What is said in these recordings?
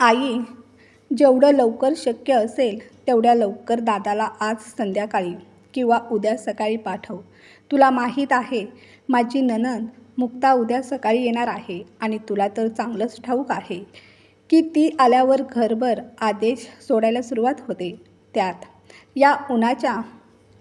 आई जेवढं लवकर शक्य असेल तेवढ्या लवकर दादाला आज संध्याकाळी किंवा उद्या सकाळी पाठव. तुला माहीत आहे माझी ननंद मुक्ता उद्या सकाळी येणार आहे आणि तुला तर चांगलंच ठाऊक आहे की ती आल्यावर घरभर आदेश सोडायला सुरुवात होते. त्यात या उन्हाच्या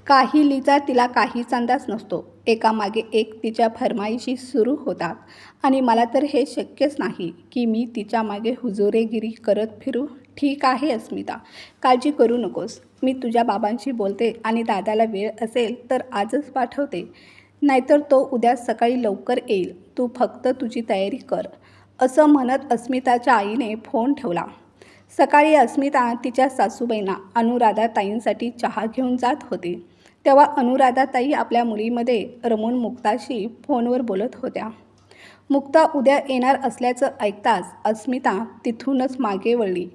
काहिलीचा तिला काहीच अंदाज नसतो. एकामागे एक तिच्या फरमाईशी सुरू होतात. आणि मला तर हे शक्यच नाही की मी तिच्यामागे हुजोरेगिरी करत फिरू. ठीक आहे अस्मिता. काळजी करू नकोस. मी तुझ्या बाबांशी बोलते आणि दादाला वेळ असेल तर आजच पाठवते. नाहीतर तो उद्या सकाळी लवकर येईल. तू फक्त तुझी तयारी कर. असं म्हणत अस्मिताच्या आईने फोन ठेवला. सकाळी अस्मिता तिच्या सासूबाईंना अनुराधा ताईंसाठी चहा घेऊन जात होती. तेव्हा अनुराधाताई आपल्या मुलीमध्ये रमून मुक्ताशी फोनवर बोलत होत्या. मुक्ता उद्या येणार असल्याचं ऐकताच अस्मिता तिथूनच मागे वळली.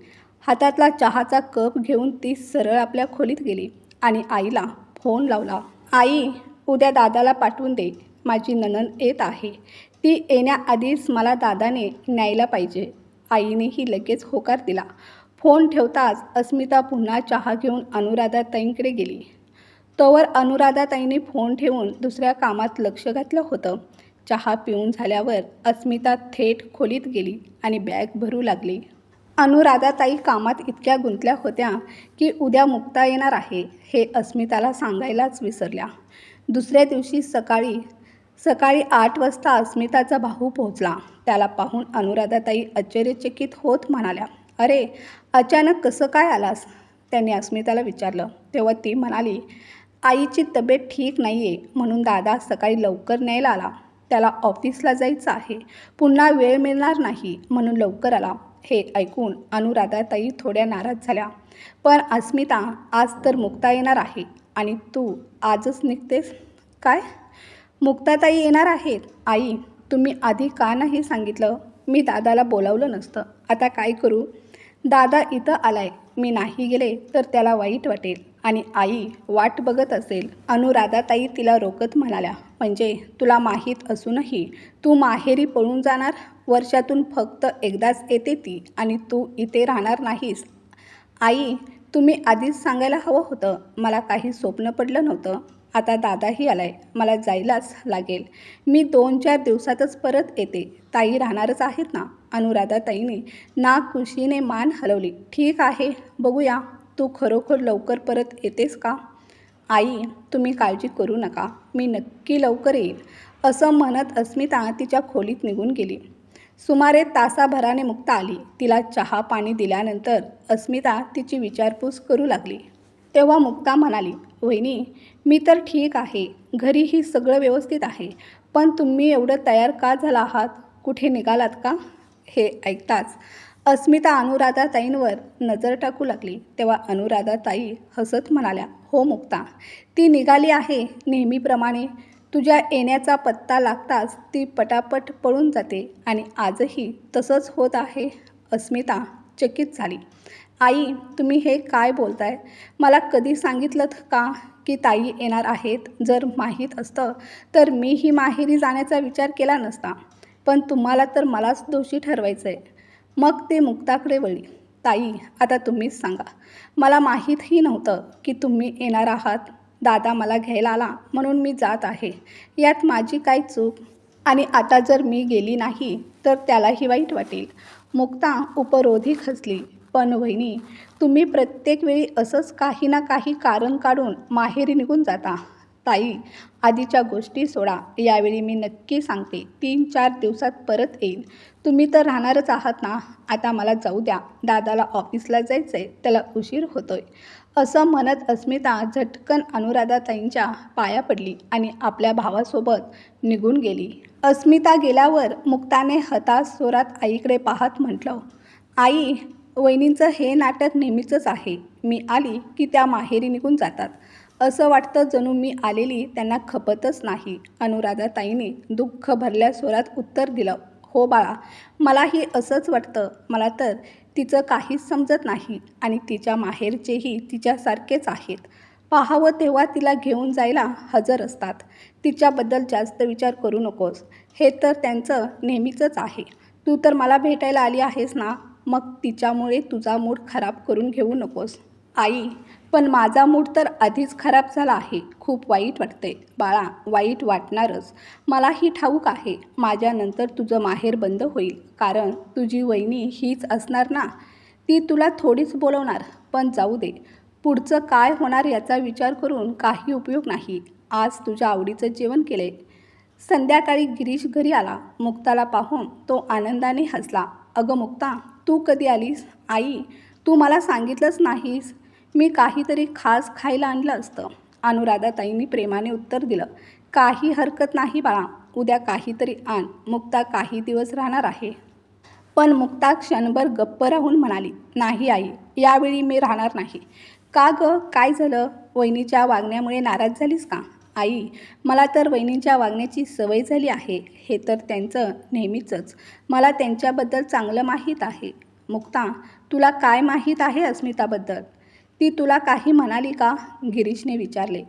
हातातला चहाचा कप घेऊन ती सरळ आपल्या खोलीत गेली आणि आईला फोन लावला. आई उद्या दादाला पाठवून दे. माझी ननन येत आहे. ती येण्याआधीच मला दादाने न्यायला पाहिजे. आईनेही लगेच होकार दिला. फोन ठेवताच अस्मिता पुन्हा चहा घेऊन अनुराधाताईंकडे गेली. तोवर अनुराधाताईंनी फोन ठेवून दुसऱ्या कामात लक्ष घातलं होतं. चहा पिऊन झाल्यावर अस्मिता थेट खोलीत गेली आणि बॅग भरू लागली. अनुराधाताई कामात इतक्या गुंतल्या होत्या की उद्या मुक्ता येणार आहे हे अस्मिताला सांगायलाच विसरल्या. दुसऱ्या दिवशी सकाळी सकाळी आठ वाजता अस्मिताचा भाऊ पोहोचला. त्याला पाहून अनुराधाताई आश्चर्यचकित होत म्हणाल्या अरे अचानक कसं काय आलास? त्यांनी अस्मिताला विचारलं. तेव्हा ती म्हणाली आईची तब्येत ठीक नाही आहे म्हणून दादा सकाळी लवकर न्यायला आला. त्याला ऑफिसला जायचं आहे. पुन्हा वेळ मिळणार नाही म्हणून लवकर आला. हे ऐकून अनुराधाताई थोड्या नाराज झाल्या. पण अस्मिता आज तर मुक्ता येणार आहे. आणि तू आजच निघतेस? काय? मुक्ताताई येणार आहेत. आई तुम्ही आधी का नाही सांगितलं? मी दादाला बोलावलं नसतं. आता काय करू? दादा इथं आलाय. मी नाही गेले तर त्याला वाईट वाटेल आणि आई वाट बघत असेल. अनुराधाताई तिला रोकत म्हणाल्या म्हणजे तुला माहीत असूनही तू माहेरी पळून जाणार? वर्षातून फक्त एकदाच येते ती आणि तू इथे राहणार नाहीस. आई तुम्ही आधीच सांगायला हवं होतं. मला काही स्वप्न पडलं नव्हतं. आता दादाही आलाय. मला जायलाच लागेल. मी दोन चार दिवसातच परत येते. ताई राहणारच आहेत ना? अनुराधाताईने नाग खुशीने मान हलवली. ठीक आहे बघूया. तू खरोखर लवकर परत येतेस का? आई तुम्ही काळजी करू नका. मी नक्की लवकर येईल. असं म्हणत अस्मिता तिच्या खोलीत निघून गेली. सुमारे तासाभराने मुक्ता आली. तिला चहा पाणी दिल्यानंतर अस्मिता तिची विचारपूस करू लागली. तेव्हा मुक्ता म्हणाली वहिनी मी तर ठीक आहे. घरीही सगळं व्यवस्थित आहे. पण तुम्ही एवढं तयार का झाला आहात? कुठे निघालात का? हे ऐकताच अस्मिता अनुराधाताईंवर नजर टाकू लागली. तेव्हा अनुराधाताई हसत म्हणाल्या हो मुक्ता ती निघाली आहे नेहमीप्रमाणे. तुझ्या येण्याचा पत्ता लागताच ती पटापट पळून जाते आणि आजही तसंच होत आहे. अस्मिता चकित झाली. आई तुम्ही हे काय बोलताय? मला कधी सांगितलं का की ताई येणार आहेत? जर माहीत असतं तर मीही माहेरी जाण्याचा विचार केला नसता. पण तुम्हाला तर मलाच दोषी ठरवायचं आहे मग ते मुक्ताकडे वळली. ताई आता तुम्हीच सांगा. मला माहीतही नव्हतं की तुम्ही येणार आहात. दादा मला घ्यायला आला म्हणून मी जात आहे. यात माझी काय चूक? आणि आता जर मी गेली नाही तर त्यालाही वाईट वाटेल. मुक्ता उपरोधी खचली. पण वहिनी तुम्ही प्रत्येक वेळी असंच काही ना काही कारण काढून माहेरी निघून जाता. ताई आधीच्या गोष्टी सोडा. यावेळी मी नक्की सांगते. तीन चार दिवसात परत येईल तुम्ही तर राहणारच आहात ना? आता मला जाऊ द्या. दादाला ऑफिसला जायचं आहे त्याला उशीर होतोय. असं म्हणत अस्मिता झटकन अनुराधाताईंच्या पाया पडली आणि आपल्या भावासोबत निघून गेली. अस्मिता गेल्यावर मुक्ताने हताश स्वरात आईकडे पाहत म्हटलं आई वहिनींचं हे नाटक नेहमीचंच आहे. मी आली की त्या माहेरी निघून जातात. असं वाटतं जणू मी आलेली त्यांना खपतच नाही. अनुराधाताईने दुःख भरल्या स्वरात उत्तर दिलं हो बाळा मलाही असंच वाटतं. मला तर तिचं काहीच समजत नाही आणि तिच्या माहेरचेही तिच्यासारखेच आहेत. पाहावं तेव्हा तिला घेऊन जायला हजर असतात. तिच्याबद्दल जास्त विचार करू नकोस. हे तर त्यांचं नेहमीचंच आहे. तू तर मला भेटायला आली आहेस ना? मग तिच्यामुळे तुझा मूड खराब करून घेऊ नकोस. आई पण माझा मूड तर आधीच खराब झाला आहे. खूप वाईट वाटते बाळा वाईट वाटणारच. मलाही ठाऊक आहे. माझ्यानंतर तुझं माहेर बंद होईल. कारण तुझी वहिनी हीच असणार ना? ती तुला थोडीच बोलवणार. पण जाऊ दे. पुढचं काय होणार याचा विचार करून काही उपयोग नाही. आज तुझ्या आवडीचं जेवण केले संध्याकाळी गिरीश घरी आला. मुक्ताला पाहून तो आनंदाने हसला. अगं मुक्ता तू कधी आलीस? आई तू मला सांगितलंच नाहीस. मी काहीतरी खास खायला आणलं असतं. अनुराधाताईंनी प्रेमाने उत्तर दिलं काही हरकत नाही बाळा उद्या काहीतरी आण मुक्ता काही दिवस राहणार आहे. पण मुक्ता क्षणभर गप्प राहून म्हणाली नाही आई यावेळी मी राहणार नाही. का गं काय झालं? वहिनीच्या वागण्यामुळे नाराज झालीस का? आई मला तर वहिनीच्या वागण्याची सवय झाली आहे हे तर त्यांचं नेहमीचंच. मला त्यांच्याबद्दल चांगलं माहीत आहे. मुक्ता तुला काय माहीत आहे अस्मिताबद्दल? ती तुला काही म्हणाली का? गिरीशने विचारले.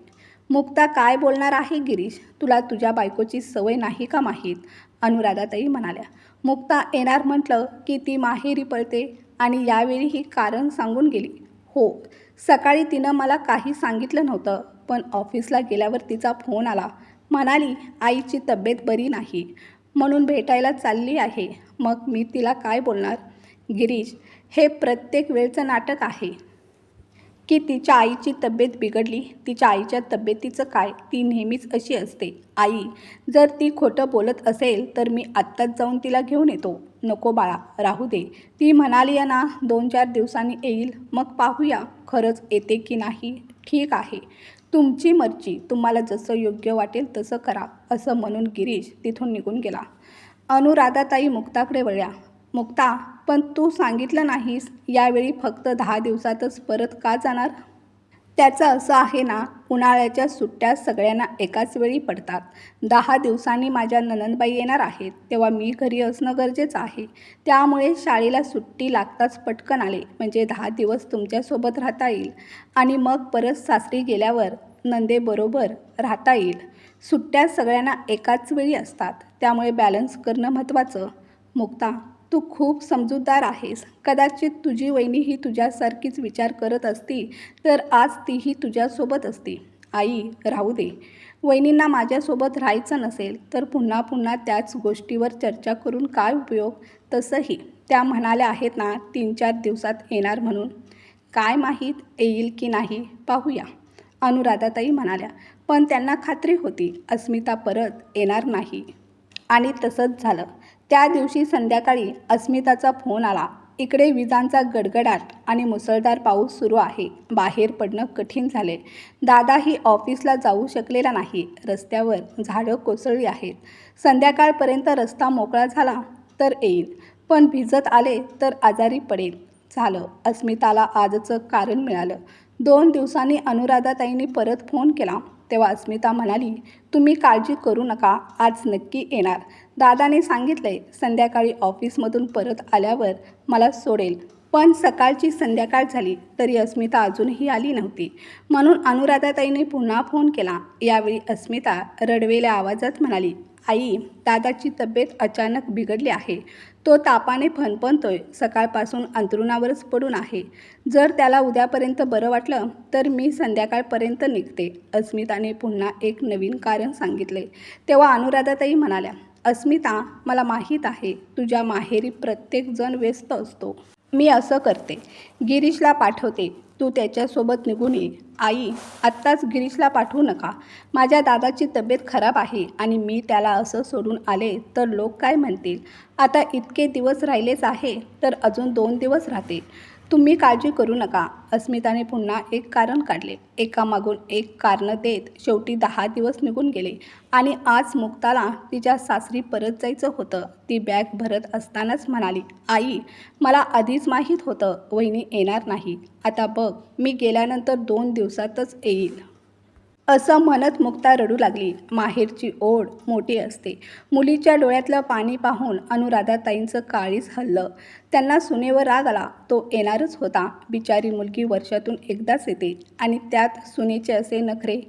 मुक्ता काय बोलणार आहे गिरीश? तुला तुझ्या बायकोची सवय नाही का माहीत? अनुराधाताई म्हणाल्या. मुक्ता येणार म्हटलं की ती माहेरी पळते आणि यावेळी ही कारण सांगून गेली. हो सकाळी तिनं मला काही सांगितलं नव्हतं पण ऑफिसला गेल्यावर तिचा फोन आला. म्हणाली आईची तब्येत बरी नाही. म्हणून भेटायला चालली आहे. मग मी तिला काय बोलणार? गिरीश हे प्रत्येक वेळचं नाटक आहे. की तिच्या आईची तब्येत बिघडली. तिच्या आईच्या तब्येतीचं काय? ती नेहमीच अशी असते. आई जर ती खोटं बोलत असेल तर मी आत्ताच जाऊन तिला घेऊन येतो. नको बाळा राहू दे. ती म्हणाली आहे ना दोन चार दिवसांनी येईल. मग पाहूया खरंच येते की नाही? ठीक आहे. तुमची मर्जी. तुम्हाला जसं योग्य वाटेल तसं करा असं म्हणून गिरीश तिथून निघून गेला. अनुराधाताई मुक्ताकडे वळल्या. मुक्ता पण तू सांगितलं नाहीस यावेळी फक्त दहा दिवसातच परत का जाणार? त्याचं असं आहे ना उन्हाळ्याच्या सुट्ट्या सगळ्यांना एकाच वेळी पडतात. दहा दिवसांनी माझ्या ननंदबाई येणार आहेत तेव्हा मी घरी असणं गरजेचं आहे. त्यामुळे शाळेला सुट्टी लागताच पटकन आले म्हणजे दहा दिवस तुमच्यासोबत राहता येईल. आणि मग परत सासरी गेल्यावर नंदेबरोबर राहता येईल. सुट्ट्या सगळ्यांना एकाच वेळी असतात त्यामुळे बॅलन्स करणं महत्त्वाचं. मुक्ता तू खूप समजूतदार आहेस. कदाचित तुझी वहिनी ही तुझ्यासारखीच विचार करत असती तर आज तीही तुझ्यासोबत असती. आई राहू दे. वहिनींना माझ्यासोबत राहायचं नसेल तर पुन्हा पुन्हा त्याच गोष्टीवर चर्चा करून काय उपयोग? तसंही त्या म्हणाल्या आहेत ना तीन चार दिवसात येणार म्हणून. काय माहीत येईल की नाही पाहूया. अनुराधाताई म्हणाल्या पण त्यांना खात्री होती अस्मिता परत येणार नाही. आणि तसंच झालं. त्या दिवशी संध्याकाळी अस्मिताचा फोन आला. इकडे विजांचा गडगडाट आणि मुसळधार पाऊस सुरू आहे. बाहेर पडणं कठीण झाले. दादाही ऑफिसला जाऊ शकलेला नाही. रस्त्यावर झाडं कोसळली आहेत. संध्याकाळपर्यंत रस्ता मोकळा झाला तर येईल. पण भिजत आले तर आजारी पडेल. झालं. अस्मिताला आजचं कारण मिळालं. दोन दिवसांनी अनुराधाताईंनी परत फोन केला. तेव्हा अस्मिता म्हणाली तुम्ही काळजी करू नका. आज नक्की येणार. दादाने सांगितले संध्याकाळी ऑफिसमधून परत आल्यावर मला सोडेल. पण सकाळची संध्याकाळ झाली तरी अस्मिता अजूनही आली नव्हती. म्हणून अनुराधाताईने पुन्हा फोन केला. यावेळी अस्मिता रडवेल्या आवाजात म्हणाली आई दादाची तब्येत अचानक बिघडली आहे. तो तापाने फणफणतोय. सकाळपासून अंथरुणावरच पडून आहे. जर त्याला उद्यापर्यंत बरं वाटलं तर मी संध्याकाळपर्यंत निघते. अस्मिताने पुन्हा एक नवीन कारण सांगितले. तेव्हा अनुराधाताई म्हणाल्या अस्मिता मला माहीत आहे तुझ्या माहेरी प्रत्येकजण व्यस्त असतो. मी असं करते. गिरीशला पाठवते. तू त्याच्यासोबत निघून ये. आई आत्ताच गिरीशला पाठवू नका. माझ्या दादाची तब्येत खराब आहे आणि मी त्याला असं सोडून आले तर लोक काय म्हणतील? आता इतके दिवस राहिलेच आहे तर अजून दोन दिवस राहते तुम्ही काळजी करू नका. अस्मिताने पुन्हा एक कारण काढले. एकामागून एक कारणं देत शेवटी दहा दिवस निघून गेले आणि आज मुक्ताला तिच्या सासरी परत जायचं होतं. ती बॅग भरत असतानाच म्हणाली आई मला आधीच माहीत होतं वहिनी येणार नाही. आता बघ मी गेल्यानंतर दोन दिवसातच येईल. असं म्हणत मुक्ता रडू लागली. माहेरची ओढ मोठी असते. मुलीच्या डोळ्यातलं पाणी पाहून अनुराधाताईंचं काळीच हल्लं. त्यांना सुनेवर राग आला. तो येणारच होता. बिचारी मुलगी वर्षातून एकदाच येते आणि त्यात सुनेचे असे नखरे.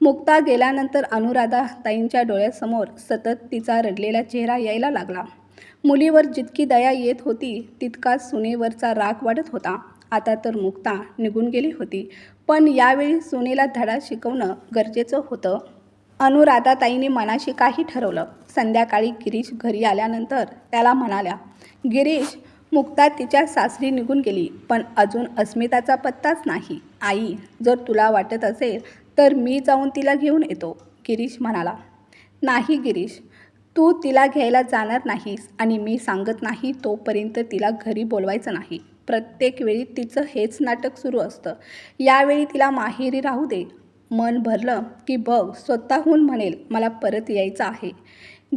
मुक्ता गेल्यानंतर अनुराधाताईंच्या डोळ्यासमोर सतत तिचा रडलेला चेहरा यायला लागला. मुलीवर जितकी दया येत होती तितकाच सुनेवरचा राग वाढत होता. आता तर मुक्ता निघून गेली होती. पण यावेळी सुनेला धडा शिकवणं गरजेचं होतं. अनुराधाताईंनी मनाशी काही ठरवलं. संध्याकाळी गिरीश घरी आल्यानंतर त्याला म्हणाल्या गिरीश मुक्ता तिच्या सासरी निघून गेली पण अजून अस्मिताचा पत्ताच नाही. आई जर तुला वाटत असेल तर मी जाऊन तिला घेऊन येतो. गिरीश म्हणाला नाही गिरीश तू तिला घ्यायला जाणार नाहीस आणि मी सांगत नाही तोपर्यंत तिला घरी बोलवायचं नाही. प्रत्येक वेळी तिचं हेच नाटक सुरू असतं. यावेळी तिला माहेरी राहू दे. मन भरलं की बघ स्वतःहून म्हणेल मला परत यायचं आहे.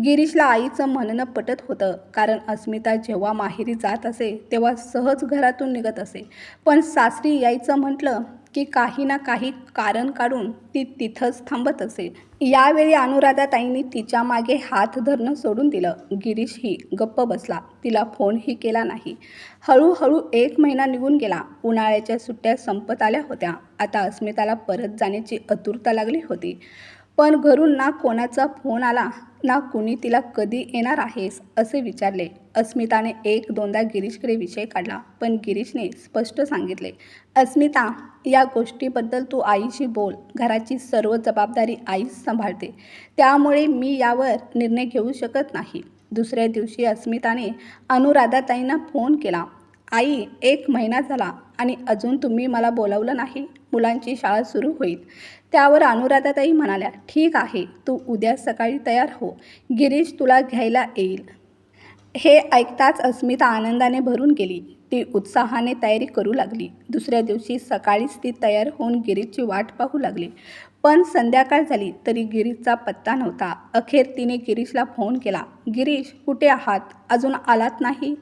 गिरीशला आईचं म्हणणं पटत होतं कारण अस्मिता जेव्हा माहेरी जात असे तेव्हा सहज घरातून निघत असे. पण सासरी यायचं म्हटलं की काही ना काही कारण काढून ती तिथंच थांबत असे यावेळी अनुराधाताईंनी तिच्यामागे हात धरणं सोडून दिलं. गिरीशही गप्प बसला. तिला फोनही केला नाही. हळूहळू एक महिना निघून गेला. उन्हाळ्याच्या सुट्ट्या संपत आल्या होत्या. आता अस्मिताला परत जाण्याची आतुरता लागली होती. पण घरून ना कोणाचा फोन आला ना कुणी तिला कधी येणार आहेस असे विचारले. अस्मिताने एक दोनदा गिरीशकडे विषय काढला पण गिरीशने स्पष्ट सांगितले अस्मिता या गोष्टीबद्दल तू आईशी बोल. घराची सर्व जबाबदारी आईच सांभाळते. त्यामुळे मी यावर निर्णय घेऊ शकत नाही. दुसऱ्या दिवशी अस्मिताने अनुराधाताईंना फोन केला. आई एक महिना झाला आणि अजून तुम्ही मला बोलावलं नाही. मुलांची शाळा सुरू होईल. त्यावर अनुराधाताई म्हणाल्या ठीक आहे तू उद्या सकाळी तयार हो. गिरीश तुला घ्यायला येईल. हे ऐकताच अस्मिता आनंदाने भरून गेली. ती उत्साहाने तयारी करू लागली. दुसऱ्या दिवशी सकाळीच ती तयार होऊन गिरीशची वाट पाहू लागली. पण संध्याकाळ झाली तरी गिरीशचा पत्ता नव्हता. अखेर तिने गिरीशला फोन केला गिरीश कुठे आहात? अजून आलात नाही?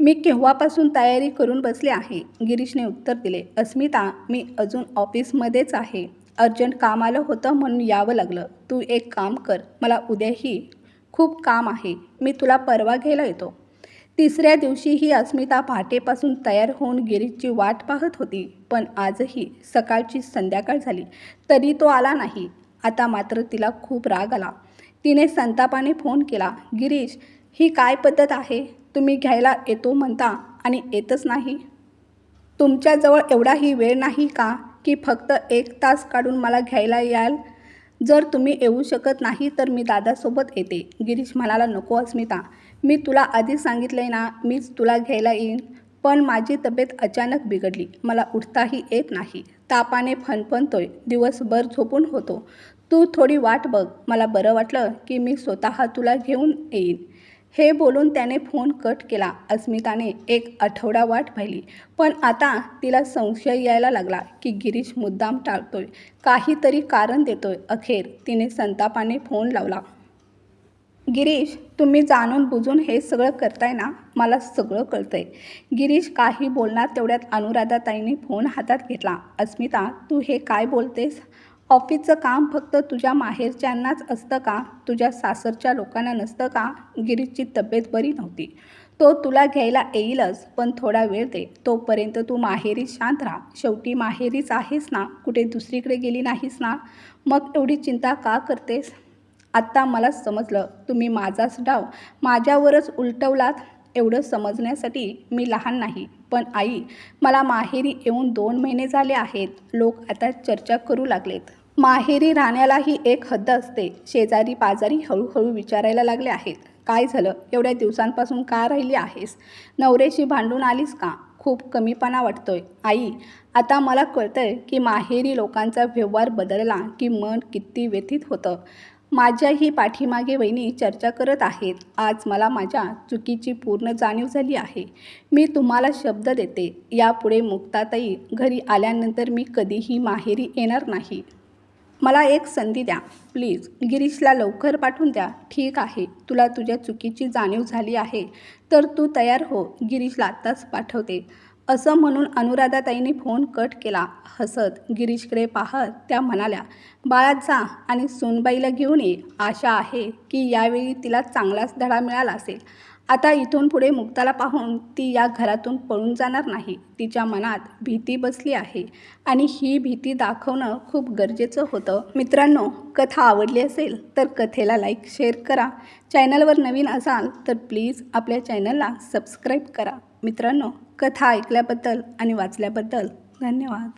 मी केव्हापासून तयारी करून बसले आहे? गिरीशने उत्तर दिले. अस्मिता मी अजून ऑफिसमध्येच आहे. अर्जंट काम आलं होतं म्हणून यावं लागलं. तू एक काम कर. मला उद्याही खूप काम आहे. मी तुला परवा घ्यायला येतो. तिसऱ्या दिवशीही अस्मिता पहाटेपासून तयार होऊन गिरीशची वाट पाहत होती. पण आजही सकाळची संध्याकाळ झाली. तरी तो आला नाही. आता मात्र तिला खूप राग आला. तिने संतापाने फोन केला. गिरीश ही काय पद्धत आहे? तुम्ही घ्यायला येतो म्हणता आणि येतच नाही? तुमच्याजवळ एवढाही वेळ नाही का की फक्त एक तास काढून मला घ्यायला याल? जर तुम्ही येऊ शकत नाही तर मी दादासोबत येते. गिरीश म्हणाला नको अस्मिता मी तुला आधी सांगितलं आहे ना मीच तुला घ्यायला येईन. पण माझी तब्येत अचानक बिघडली. मला उठताही येत नाही. तापाने फणफणतोय. दिवसभर झोपून होतो. तू थोडी वाट बघ. मला बरं वाटलं की मी स्वतः तुला घेऊन येईन. हे बोलून त्याने फोन कट केला. अस्मिताने एक आठवडा वाट पाहिली. पण आता तिला संशय यायला लागला की गिरीश मुद्दाम टाळतोय. काहीतरी कारण देतोय. अखेर तिने संतापाने फोन लावला. गिरीश तुम्ही जाणून बुजून हे सगळं करताय ना? मला सगळं कळतंय. गिरीश काही बोलणार तेवढ्यात अनुराधाताईंनी फोन हातात घेतला. अस्मिता तू हे काय बोलतेस? ऑफिसचं काम फक्त तुझ्या माहेरच्यांनाच असतं का? तुझ्या सासरच्या लोकांना नसतं का? गिरीशची तब्येत बरी नव्हती. तो तुला घ्यायला येईलच पण थोडा वेळ दे. तोपर्यंत तू माहेरी शांत राहा. शेवटी माहेरीच आहेस ना? कुठे दुसरीकडे गेली नाहीस ना? मग एवढी चिंता का करतेस? आत्ता मला समजलं. तुम्ही माझाच डाव. माझ्यावरच उलटवलात. एवढं समजण्यासाठी मी लहान नाही. पण आई मला माहेरी येऊन दोन महिने झाले आहेत. लोक आता चर्चा करू लागलेत. माहेरी राहण्यालाही एक हद्द असते. शेजारी पाजारी हळूहळू विचारायला लागले आहेत. काय झालं? एवढ्या दिवसांपासून का राहिली आहेस? नवऱ्याशी भांडून आलीस का? खूप कमीपणा वाटतोय. आई आता मला कळतंय की माहेरी लोकांचा व्यवहार बदलला की मन किती व्यथित होतं. माझ्याही पाठीमागे वहिनी चर्चा करत आहेत. आज मला माझ्या चुकीची पूर्ण जाणीव झाली आहे. मी तुम्हाला शब्द देते. यापुढे मुक्ताताई घरी आल्यानंतर मी कधीही माहेरी येणार नाही. मला एक संधी द्या. प्लीज गिरीशला लवकर पाठवून द्या. ठीक आहे तुला तुझ्या चुकीची जाणीव झाली आहे. तर तू तयार हो गिरीशला आत्ताच पाठवते. असं म्हणून अनुराधाताईने फोन कट केला. हसत गिरीशकडे पाहत त्या म्हणाल्या बाळात जा आणि सोनबाईला घेऊन ये. आशा आहे की यावेळी तिला चांगलाच धडा मिळाला असेल. आता इथून पुढे मुक्ताला पाहून ती या घरातून पळून जाणार नाही. तिच्या मनात भीती बसली आहे आणि ही भीती दाखवणं खूप गरजेचं होतं. मित्रांनो कथा आवडली असेल तर कथेला लाईक शेअर करा. चॅनलवर नवीन असाल तर प्लीज आपल्या चॅनलला सबस्क्राईब करा. मित्रांनो कथा ऐकल्याबद्दल आणि वाचल्याबद्दल धन्यवाद.